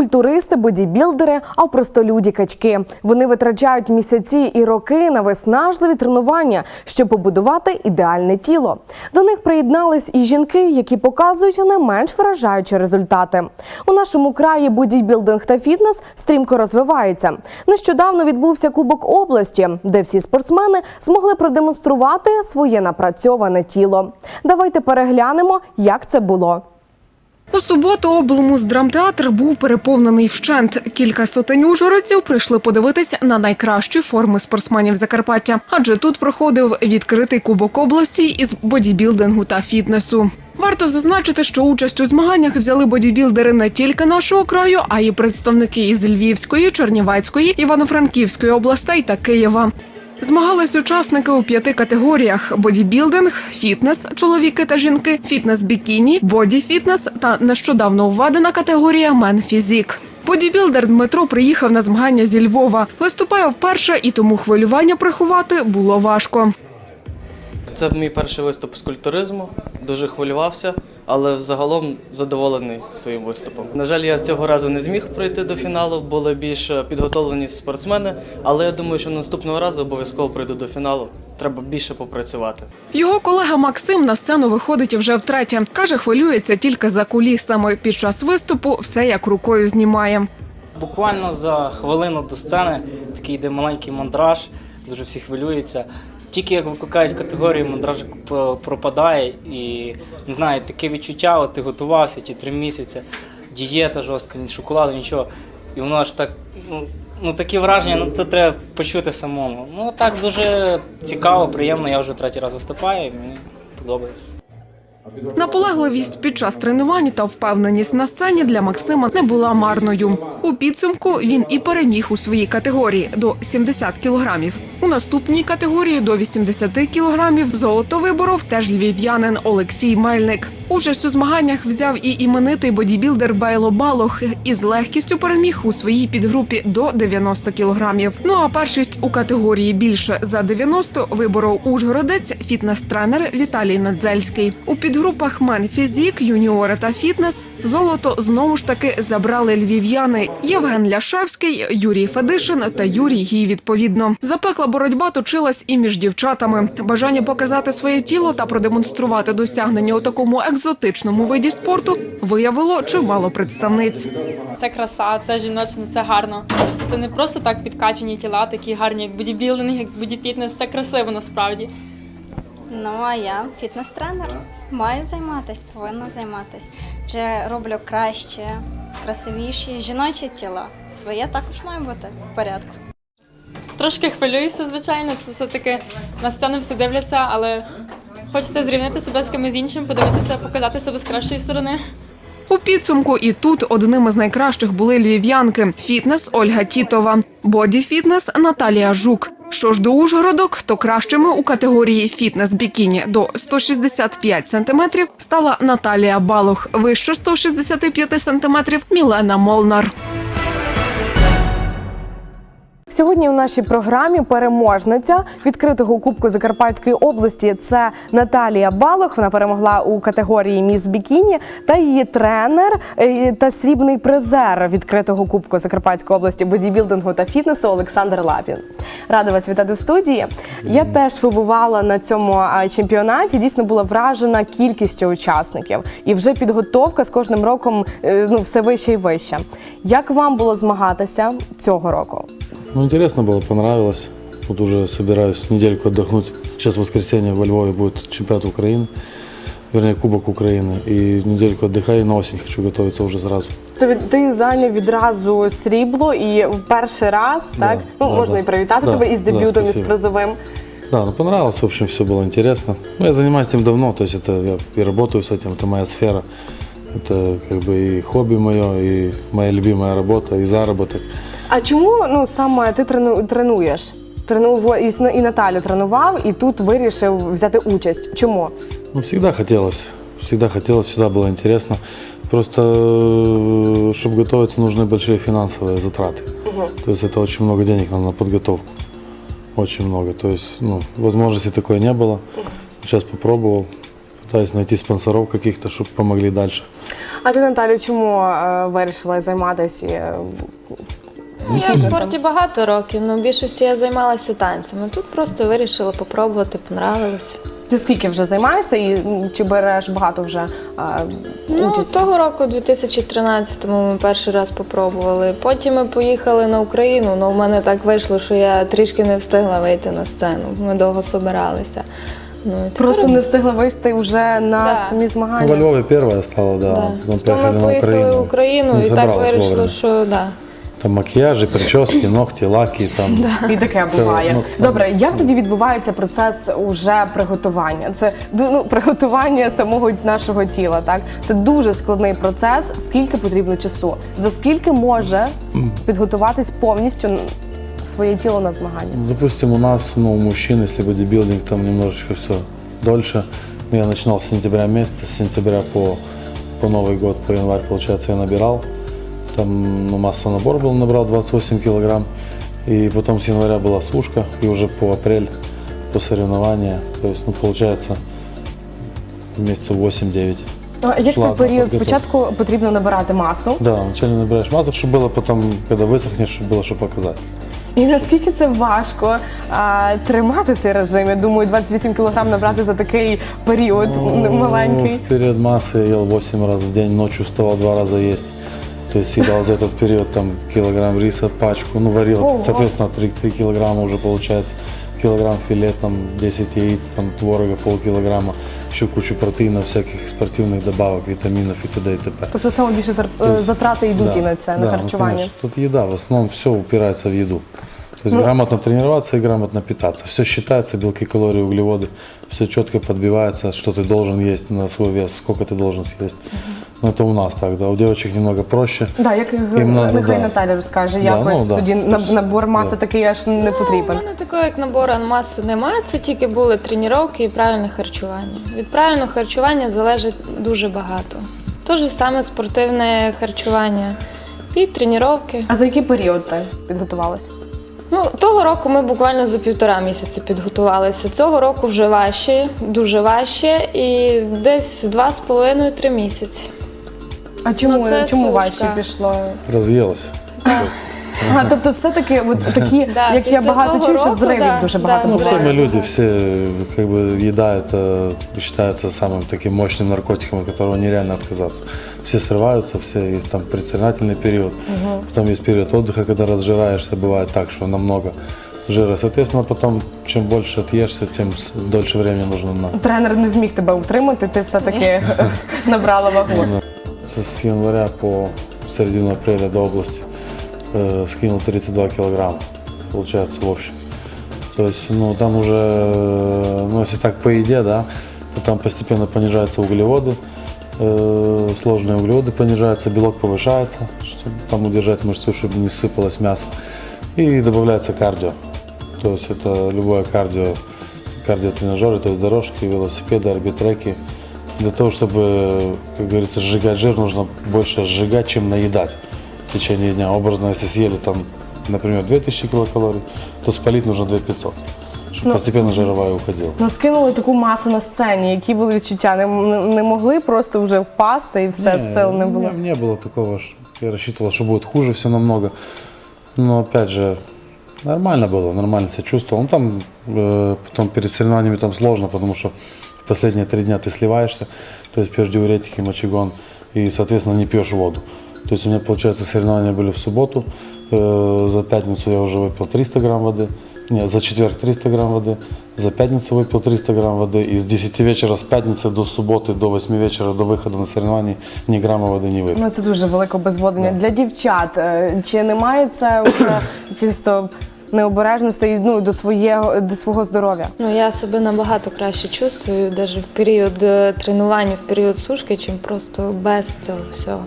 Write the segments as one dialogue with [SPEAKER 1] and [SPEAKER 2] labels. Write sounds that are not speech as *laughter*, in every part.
[SPEAKER 1] Культуристи, бодібілдери, а простолюді качки. Вони витрачають місяці і роки на виснажливі тренування, щоб побудувати ідеальне тіло. До них приєднались і жінки, які показують не менш вражаючі результати. У нашому краї бодібілдинг та фітнес стрімко розвивається. Нещодавно відбувся Кубок області, де всі спортсмени змогли продемонструвати своє напрацьоване тіло. Давайте переглянемо, як це було.
[SPEAKER 2] У суботу облмуздрамтеатр був переповнений вщент. Кілька сотень ужгородців прийшли подивитися на найкращі форми спортсменів Закарпаття, адже тут проходив відкритий кубок області із бодібілдингу та фітнесу. Варто зазначити, що участь у змаганнях взяли бодібілдери не тільки нашого краю, а й представники із Львівської, Чернівецької, Івано-Франківської областей та Києва. Змагались учасники у п'яти категоріях: бодібілдинг, фітнес, чоловіки та жінки, фітнес-бікіні, боді-фітнес та нещодавно введена категорія мен-фізік. Бодібілдер Дмитро приїхав на змагання зі Львова. Виступає вперше, і тому хвилювання приховати було важко.
[SPEAKER 3] Це мій перший виступ з культуризму. Дуже хвилювався, але загалом задоволений своїм виступом. На жаль, я цього разу не зміг пройти до фіналу, були більш підготовлені спортсмени, але я думаю, що наступного разу обов'язково прийду до фіналу. Треба більше попрацювати.
[SPEAKER 2] Його колега Максим на сцену виходить вже втретє. Каже, хвилюється тільки за кулісами. Під час виступу все як рукою знімає.
[SPEAKER 4] Буквально за хвилину до сцени такий йде маленький мандраж, дуже всі хвилюються. Тільки як викликають категорію, мандраж пропадає і не знаю, таке відчуття, от ти готувався ті три місяці, дієта жорстка, ні шоколаду, нічого. І воно аж так, ну, ну такі враження, ну це треба почути самому. Ну так дуже цікаво, приємно. Я вже третій раз виступаю, і мені подобається це.
[SPEAKER 2] Наполегливість під час тренувань та впевненість на сцені для Максима не була марною. У підсумку він і переміг у своїй категорії до 70 кілограмів. У наступній категорії до 80 кілограмів золото виборов теж львів'янин Олексій Мельник. Участь у змаганнях взяв і іменитий бодібілдер Байло Балох і з легкістю переміг у своїй підгрупі до 90 кілограмів. Ну а першість у категорії більше за 90 виборов Ужгородець фітнес-тренер Віталій Надзельський. У підгрупах мен фізік, юніори та фітнес золото знову ж таки забрали львів'яни Євген Ляшевський, Юрій Федишин та Юрій Гій. Відповідно, запекла боротьба точилась і між дівчатами. Бажання показати своє тіло та продемонструвати досягнення у такому екзотичному виді спорту виявило чимало представниць.
[SPEAKER 5] Це краса, це жіночно, це гарно. Це не просто так підкачані тіла, такі гарні, як бодібілдинг, як бодіфітнес. Це красиво насправді.
[SPEAKER 6] Ну, а я фітнес-тренер. Маю займатися, повинна займатися. Вже роблю краще, красивіші жіночі тіла. Своє також має бути в порядку.
[SPEAKER 5] Трошки хвилююся, звичайно. Це все-таки на сцену всі дивляться, але хочеться зрівняти себе з кимось іншим, подивитися, показати себе з кращої сторони.
[SPEAKER 2] У підсумку і тут одними з найкращих були львів'янки: фітнес Ольга Тітова, боді-фітнес Наталія Жук. Що ж до Ужгородок, то кращими у категорії фітнес бікіні до 165 сантиметрів стала Наталія Балох, вище 165 сантиметрів Мілена Молнар.
[SPEAKER 1] Сьогодні у нашій програмі переможниця відкритого кубку Закарпатської області. Це Наталія Балох. Вона перемогла у категорії Міс Бікіні та її тренер е, та срібний призер відкритого кубку Закарпатської області бодібілдингу та фітнесу Олександр Лапін. Рада вас вітати в студії. Я теж побувала на цьому чемпіонаті. Дійсно була вражена кількістю учасників, і вже підготовка з кожним роком е, ну все вище і вище. Як вам було змагатися цього року?
[SPEAKER 7] Ну, интересно было, понравилось. Вот уже собираюсь недельку отдохнуть. Сейчас в воскресенье во Львове будет чемпионат Украины, вернее, Кубок Украины. И недельку отдыхаю, и на осень хочу готовиться уже сразу.
[SPEAKER 1] Ти, ти зайняв відразу срібло і в перший раз, так? Ну,
[SPEAKER 7] да,
[SPEAKER 1] можна
[SPEAKER 7] да.
[SPEAKER 1] і привітати
[SPEAKER 7] Да,
[SPEAKER 1] тебе із
[SPEAKER 7] да,
[SPEAKER 1] дебютом, із
[SPEAKER 7] спасибо.
[SPEAKER 1] призовим.
[SPEAKER 7] Да, ну понравилось, в общем, все было интересно. Ну, я занимаюсь этим давно, то есть это я и работаю с этим, это моя сфера. Это как бы и хобби мое, и моя любимая работа, и заработок.
[SPEAKER 1] А чому ну саме ти трену, тренуєш? Тренув і, с- і Наталю тренував, і тут вирішив взяти участь. Чому?
[SPEAKER 7] Ну, всегда хотелось. Всегда хотелось, всегда было интересно. Просто, э, чтобы готовиться, нужны большие финансовые затраты. То есть это очень много денег надо на подготовку. Очень много. То есть, ну, возможности такой не было. Сейчас попробовал. Пытаюсь найти спонсоров каких-то, чтобы помогли дальше.
[SPEAKER 1] А ти, Наталю, чому е, вирішила займатися? е,
[SPEAKER 8] Ну, я в спорті багато років, але в більшості я займалася танцями. Тут просто вирішила попробувати, понравилося.
[SPEAKER 1] Ти скільки вже займаєшся і чи береш багато вже е,
[SPEAKER 8] Ну,
[SPEAKER 1] участь?
[SPEAKER 8] того року, 2013-му, ми перший раз попробували. Потім ми поїхали на Україну. Ну, в мене так вийшло, що я трішки не встигла вийти на сцену. Ми довго собиралися. Ну, і тепер-
[SPEAKER 1] Просто не встигла вийти вже на
[SPEAKER 8] Да.
[SPEAKER 1] самі
[SPEAKER 7] Ну,
[SPEAKER 1] змагання.
[SPEAKER 7] во Львове первая стала, да.
[SPEAKER 8] Да.
[SPEAKER 7] Потом
[SPEAKER 8] То
[SPEAKER 7] поехали
[SPEAKER 8] ми
[SPEAKER 7] на
[SPEAKER 8] поїхали
[SPEAKER 7] Украину.
[SPEAKER 8] в Україну
[SPEAKER 7] Не
[SPEAKER 8] і так
[SPEAKER 7] собралась
[SPEAKER 8] вийшло,
[SPEAKER 7] вовремя.
[SPEAKER 8] що да.
[SPEAKER 7] Там макияжи, прически, ногти, лаки, там.
[SPEAKER 1] І таке
[SPEAKER 7] Це,
[SPEAKER 1] буває.
[SPEAKER 7] ну, це-
[SPEAKER 1] Добре, як тоді відбувається процес уже приготування? Це ну, приготування самого нашого тіла. Так це дуже складний процес. Скільки потрібно часу? За скільки може підготуватись повністю своє тіло на змагання?
[SPEAKER 7] Допустим, у нас, ну, у мужчин, если бодибилдинг, там немножечко все дольше. Ну, Я начинал с сентября месяца, с сентября по, по Новый год, по январь, получается, я набирал Там ну, масса набор был, набрал 28 килограмм. И потом с января была сушка, и уже по апрель, по соревнования. То есть, ну, получается, месяцев 8-9.
[SPEAKER 1] А Як
[SPEAKER 7] Шла
[SPEAKER 1] цей період?
[SPEAKER 7] підготовка.
[SPEAKER 1] Спочатку потрібно набирати масу.
[SPEAKER 7] Да, вначале набираешь массу, чтобы было потом, когда высохнешь, чтобы было что показать.
[SPEAKER 1] І наскільки це важко а, тримати цей режим? Я думаю, 28 кілограм набрати за такий період м, маленький.
[SPEAKER 7] Ну, в период массы я ел 8 раз в день, ночью вставал два раза есть. То есть съедал за этот период там килограмм риса, пачку, ну варил,
[SPEAKER 1] Ого.
[SPEAKER 7] соответственно 3, 3 килограмма уже получается, килограмм филе, там 10 яиц, там творога, полкилограмма, еще кучу протеинов, всяких спортивных добавок, витаминов и т.д. и т.п.
[SPEAKER 1] Тобто саме більше зар- затрати йдуть і на це, на
[SPEAKER 7] да, ну,
[SPEAKER 1] харчування.
[SPEAKER 7] конечно. Тут еда, в основном все упирается в еду. То есть грамотно тренироваться и грамотно питаться. Все считается, белки, калории, углеводы, все четко подбивается, что ты должен есть на свой вес, сколько ты должен съесть. Ну, это у нас так, да. У девочек немного проще.
[SPEAKER 1] Да, як
[SPEAKER 7] Їм надо,
[SPEAKER 1] нехай
[SPEAKER 7] да.
[SPEAKER 1] Наталя розкаже,
[SPEAKER 7] Да,
[SPEAKER 1] якось
[SPEAKER 7] ну, да.
[SPEAKER 1] тоді наб- набор маси такий аж не
[SPEAKER 8] Ну,
[SPEAKER 1] потрібен.
[SPEAKER 8] У мене такого як набору маси немає, це тільки були тренування і правильне харчування. Від правильного харчування залежить дуже багато. Те ж саме спортивне харчування і тренування.
[SPEAKER 1] А за який період ти підготувалась?
[SPEAKER 8] Ну, того року ми буквально за півтора місяці підготувалися. Цього року вже важче, дуже важче, і десь два з половиною три місяці.
[SPEAKER 1] А чому,
[SPEAKER 8] Ну, це
[SPEAKER 1] чому
[SPEAKER 8] сушка.
[SPEAKER 1] важче пішло?
[SPEAKER 7] Разъелась.
[SPEAKER 1] А, тобто, все-таки от *laughs* такі,
[SPEAKER 8] Да,
[SPEAKER 1] як я
[SPEAKER 8] після
[SPEAKER 1] багато
[SPEAKER 8] того
[SPEAKER 1] чую, що
[SPEAKER 8] року,
[SPEAKER 1] зривів
[SPEAKER 8] да,
[SPEAKER 1] дуже
[SPEAKER 8] да,
[SPEAKER 1] багато
[SPEAKER 7] Ну, все
[SPEAKER 1] буває.
[SPEAKER 7] мы люди, все, как бы, еда это считается самым таким мощным наркотиком, от которого нереально отказаться. Все срываются, все есть там предсоревновательный период, потом есть период отдыха, когда разжираешься, бывает так, что намного жира. Соответственно, потом, чем больше отъешься, тем с- дольше времени нужно на.
[SPEAKER 1] Тренер не зміг тебе утримати, ти все-таки *laughs* набрала вагу.
[SPEAKER 7] С с января по середину апреля до области э, скинул 32 килограмма, получается, в общем. То есть, ну, там уже, э, ну, если так по еде, да, то там постепенно понижаются углеводы, э, сложные углеводы понижаются, белок повышается, чтобы там удержать мышцу, чтобы не сыпалось мясо. И добавляется кардио. То есть это любое кардио, кардиотренажеры, то есть дорожки, велосипеды, арбитреки. Для того, чтобы, как говорится, сжигать жир, нужно больше сжигать, чем наедать в течение дня. Образно, если съели там, например, 2000 килокалорий, то спалить нужно 2500, чтобы постепенно жировая уходила.
[SPEAKER 1] Ну, скинули таку масу на сцені, які були відчуття. Не, не, не могли просто вже впасти і все сил не було.
[SPEAKER 7] Не, не было такого, ш- я рассчитывал, что будет хуже все намного. Но опять же, нормально было, нормально себя чувствовал. Ну там э, потом перед соревнованиями там сложно, потому что последние три дня ты сливаешься, то есть пьешь диуретики, мочегон и, соответственно, не пьешь воду. То есть у меня, получается, соревнования были в субботу, э, за пятницу я уже выпил 300 грамм воды, не, за четверг 300 грамм воды, за пятницу выпил 300 грамм воды, и с 10 вечера, с пятницы до субботы, до 8 вечера, до выхода на соревнования ни грамма воды не выпил.
[SPEAKER 1] Ну, це дуже велике обезводення. Для дівчат е, чи немає це вже якихось то необережностей ну, до, своєго, до свого здоров'я?
[SPEAKER 8] Ну, я себе набагато краще чувствую, навіть в період е, тренування, в період сушки, чим просто без цього всього.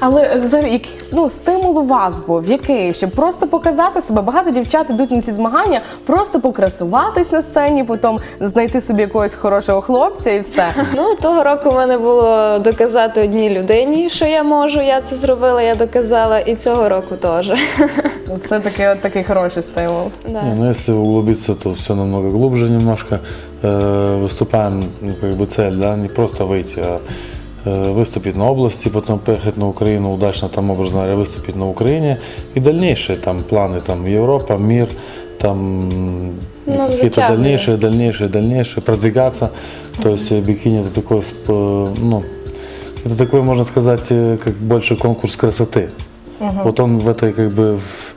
[SPEAKER 1] Але е, взагалі якийсь ну, стимул у вас був, який, щоб просто показати себе. Багато дівчат йдуть на ці змагання, просто покрасуватись на сцені, потім знайти собі якогось хорошого хлопця і все. *laughs*
[SPEAKER 8] Ну, того року в мене було доказати одній людині, що я можу, я це зробила, я доказала, і цього року теж. *laughs*
[SPEAKER 1] Це такий от такий хороший стимул.
[SPEAKER 8] Да.
[SPEAKER 7] Не, ну если углубиться, то все намного глубже немножко. Э, выступаем, ну, как бы цель, да, не просто выйти, а э, выступить на области, потом поехать на Украину, удачно там, образно говоря, выступить на Украине. И дальнейшие там планы, там Европа, мир, там
[SPEAKER 8] Ну,
[SPEAKER 7] какие-то
[SPEAKER 8] затягивает.
[SPEAKER 7] дальнейшие, дальнейшие, дальнейшие, продвигаться. То есть э, бикини это такой, сп- ну, это такой, можно сказать, э, как больше конкурс красоты. Вот он в этой как бы в-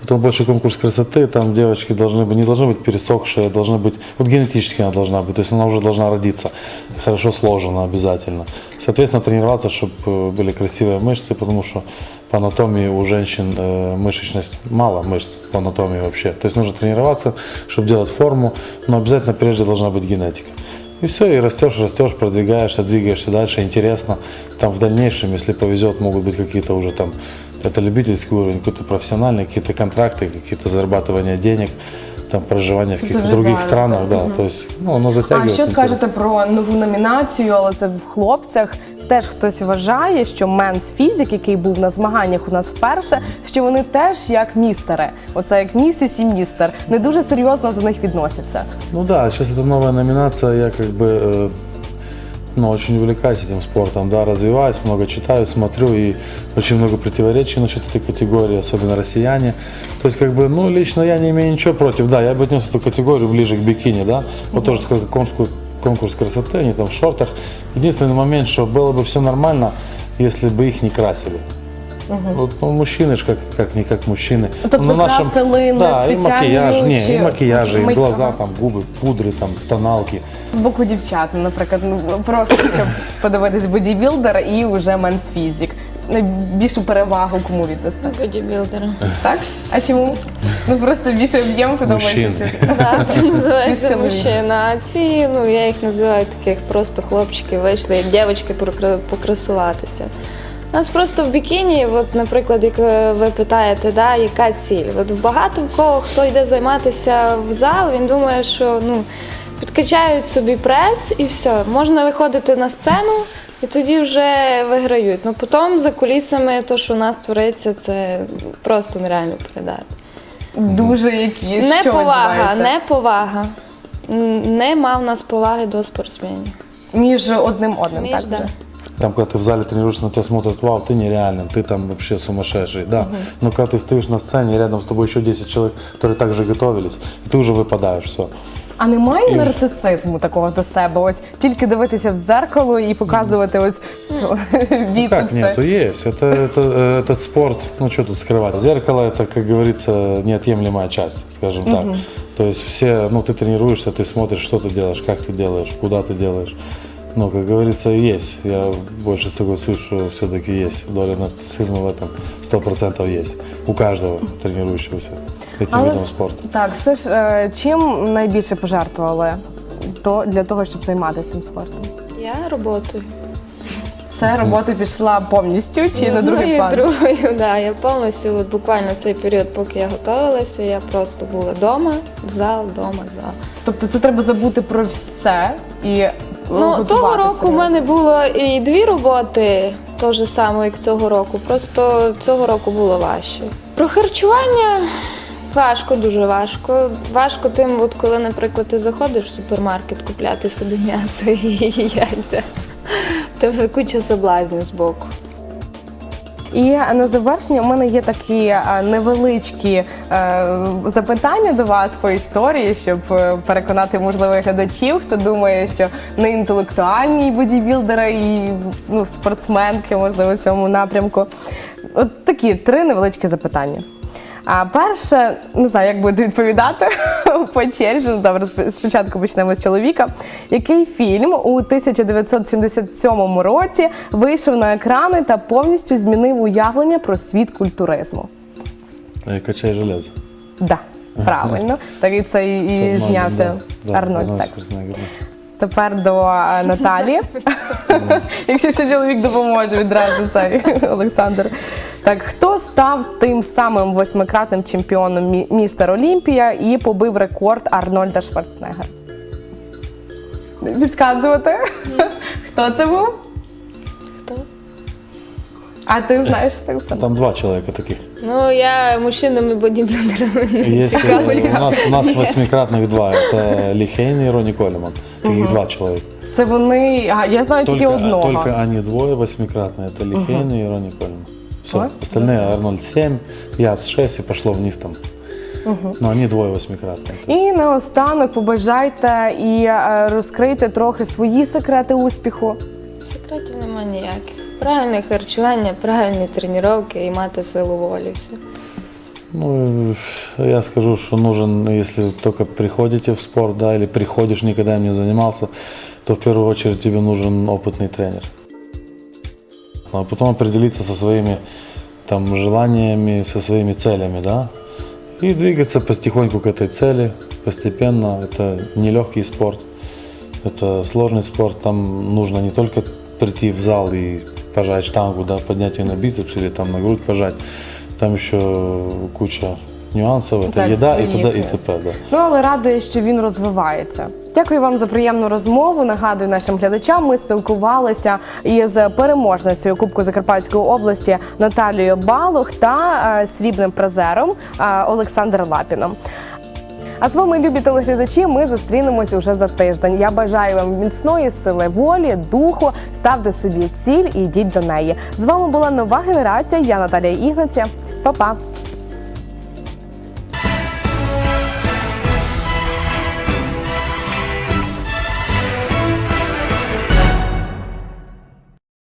[SPEAKER 7] вот он больше конкурс красоты, там девочки должны быть, не должны быть пересохшие, должны быть, вот генетически она должна быть, то есть она уже должна родиться, хорошо сложена обязательно. Соответственно, тренироваться, чтобы были красивые мышцы, потому что по анатомии у женщин э, мышечность, мало мышц по анатомии вообще. То есть нужно тренироваться, чтобы делать форму, но обязательно прежде должна быть генетика. И все, и растешь, растешь, продвигаешься, двигаешься дальше, интересно. Там в дальнейшем, если повезет, могут быть какие-то уже там, это любительский уровень, какой-то профессиональный, какие-то контракты, какие-то зарабатывания денег, там проживание в каких-то
[SPEAKER 1] Дуже
[SPEAKER 7] других
[SPEAKER 1] заробіток.
[SPEAKER 7] странах, да, то есть, ну, оно
[SPEAKER 1] А
[SPEAKER 7] затягивает.
[SPEAKER 1] що
[SPEAKER 7] интерес.
[SPEAKER 1] скажете про нову номінацію, але це в хлопцях? Теж хтось вважає, що менс фізик, який був на змаганнях у нас вперше, що вони теж як містери. Оце як місіс і містер. Не дуже серйозно до них відносяться.
[SPEAKER 7] Ну да, сейчас это новая номинация, я как бы э, ну, очень увлекаюсь этим спортом, да, развиваюсь, много читаю, смотрю, и очень много противоречий насчет этой категории, особенно россияне. То есть, как бы, ну, лично я не имею ничего против, да, я бы отнес эту категорию ближе к бикини, да, вот тоже такой конкурс, конкурс красоты, они там в шортах. Единственный момент, что было бы все нормально, если бы их не красили. Вот, ну, мужчины ж как, как не как мужчины.
[SPEAKER 1] Тобто
[SPEAKER 7] Ну, на нашем-
[SPEAKER 1] красили на
[SPEAKER 7] да, и
[SPEAKER 1] спеціальні
[SPEAKER 7] макияж, не,
[SPEAKER 1] чи
[SPEAKER 7] и макияжи, и
[SPEAKER 1] мейк-
[SPEAKER 7] глаза,
[SPEAKER 1] Ага.
[SPEAKER 7] там, губы, пудры, там, тоналки.
[SPEAKER 1] З боку дівчат, ну, наприклад, ну просто щоб подивитись бодібілдер і вже менс фізик. Найбільшу перевагу кому віддасте?
[SPEAKER 8] Бодібілдери.
[SPEAKER 1] Так? А чому? Ну просто більше об'єм подобається.
[SPEAKER 7] Мужчин.
[SPEAKER 1] чи-
[SPEAKER 8] Так, це
[SPEAKER 1] Із
[SPEAKER 8] називається
[SPEAKER 1] чоловіків. *laughs*
[SPEAKER 8] мужчина. А ці, ну я їх називаю таких просто хлопчики, вийшли як дівчатки прокра- покрасуватися. У нас просто в бікіні, от, наприклад, як е, ви питаєте, да, яка ціль? От багато в кого хто йде займатися в зал, він думає, що ну, підкачають собі прес і все. Можна виходити на сцену і тоді вже виграють. Ну потім за кулісами, то, що у нас твориться, це просто нереально передати.
[SPEAKER 1] Дуже якісь. що
[SPEAKER 8] Неповага, неповага. Нема в нас поваги до спортсменів.
[SPEAKER 1] Між одним одним,
[SPEAKER 8] Між,
[SPEAKER 1] так?
[SPEAKER 8] да
[SPEAKER 1] вже?
[SPEAKER 7] Там, когда ты в зале тренируешься, на тебя смотрят, вау, ты нереальным, ты там вообще сумасшедший, да. Но когда ты стоишь на сцене, рядом с тобой еще 10 человек, которые также готовились, и ты уже выпадаешь, все.
[SPEAKER 1] А немає
[SPEAKER 7] І-
[SPEAKER 1] нарцисизму такого до себе? Ось тільки дивитися в дзеркало і показувати ось цю
[SPEAKER 7] Ну, как
[SPEAKER 1] біцепси.
[SPEAKER 7] нету, есть. Это, это, э, этот спорт, ну что тут скрывать. Зеркало это, как говорится, неотъемлемая часть, скажем так. То есть все, ну ты тренируешься, ты смотришь, что ты делаешь, как ты делаешь, куда ты делаешь. Ну, как говорится, есть. Я больше соглашусь, что все-таки есть. Доля нарциссизма в этом 100% есть. У каждого тренирующегося этим видом спорта.
[SPEAKER 1] Так, все ж е, чим найбільше пожертвували то для того, щоб займатися цим спортом?
[SPEAKER 8] Я роботою.
[SPEAKER 1] Все, робота пішла повністю чи на другий
[SPEAKER 8] Ну,
[SPEAKER 1] план?
[SPEAKER 8] другою, *laughs* да. Я повністю, от буквально цей період, поки я готувалася, я просто була вдома, зал, вдома, зал.
[SPEAKER 1] Тобто це треба забути про все і
[SPEAKER 8] Ну, того року в мене було і дві роботи, то же саме, як цього року. Просто цього року було важче. Про харчування важко, дуже важко. Важко тим, от коли, наприклад, ти заходиш в супермаркет купляти собі м'ясо і *laughs* яйця. Тебе куча соблазнів з боку.
[SPEAKER 1] І на завершення у мене є такі е, невеличкі е, запитання до вас по історії, щоб е, переконати можливих глядачів, хто думає, що не інтелектуальні бодібілдери і ну, спортсменки, можливо, в цьому напрямку. От такі три невеличкі запитання. А перше, не знаю, як будете відповідати *laughs* по черзі. Ну, Добре, спочатку почнемо з чоловіка. Який фільм у 1977 році вийшов на екрани та повністю змінив уявлення про світ культуризму?
[SPEAKER 7] Качай железо.
[SPEAKER 1] Да, правильно. *laughs* Так і це і
[SPEAKER 7] Арнольдом,
[SPEAKER 1] знявся
[SPEAKER 7] да. Да,
[SPEAKER 1] Арнольд. Так.
[SPEAKER 7] Шварценеггер, да.
[SPEAKER 1] Тепер до е, Наталі. *laughs* Якщо ще чоловік допоможе відразу цей Олександр. Так, хто став тим самим восьмикратним чемпіоном мі- містер Олімпія і побив рекорд Арнольда Шварценеггера? Підказувати? Хто це був?
[SPEAKER 8] Хто?
[SPEAKER 1] А ти знаєш так само?
[SPEAKER 7] Там два человека таких.
[SPEAKER 8] Ну, я мужчинами бодібілдерами не
[SPEAKER 7] Есть, э, у, нас, у нас восьмикратных два. Это Ли Хейн и Ронни Колеман. Таких два человека.
[SPEAKER 1] Це Це вони. А, я знаю тільки
[SPEAKER 7] Только,
[SPEAKER 1] одного.
[SPEAKER 7] только они двое восьмикратные. Это Лихейн и Рони Кольман. Все.
[SPEAKER 1] Ой.
[SPEAKER 7] Остальные Арнольд 7, я с 6 и пошло вниз там. Но они двое восьмикратные. То есть
[SPEAKER 1] І наостанок побажайте і е, розкрийте трохи свої секрети успіху.
[SPEAKER 8] Секретів немає ніяких. Правильне харчування, правильні тренування і мати силу волі. Все.
[SPEAKER 7] Ну, э, я скажу, что нужен, если только приходите в спорт, да, или приходишь, никогда им не занимался, то в первую очередь тебе нужен опытный тренер. А потом определиться со своими там желаниями, со своими целями, да, и двигаться потихоньку к этой цели, постепенно. Это нелегкий спорт, это сложный спорт. Там нужно не только прийти в зал и пожать штангу, да, поднять ее на бицепс или там на грудь пожать. Там еще куча нюансов. Это
[SPEAKER 1] Так,
[SPEAKER 7] еда и
[SPEAKER 1] свои
[SPEAKER 7] т.д. и
[SPEAKER 1] есть.
[SPEAKER 7] т.п. Да.
[SPEAKER 1] Ну але радує, що він розвивається. Дякую вам за приємну розмову. Нагадую нашим глядачам. Ми спілкувалися із переможницею Кубку Закарпатської області Наталією Балух та е, срібним призером е, Олександром Лапіном. А з вами, любі телеглядачі, ми зустрінемося вже за тиждень. Я бажаю вам міцної сили волі, духу. Ставте собі ціль і йдіть до неї. З вами була нова генерація. Я Наталія Ігнаця. Па-па!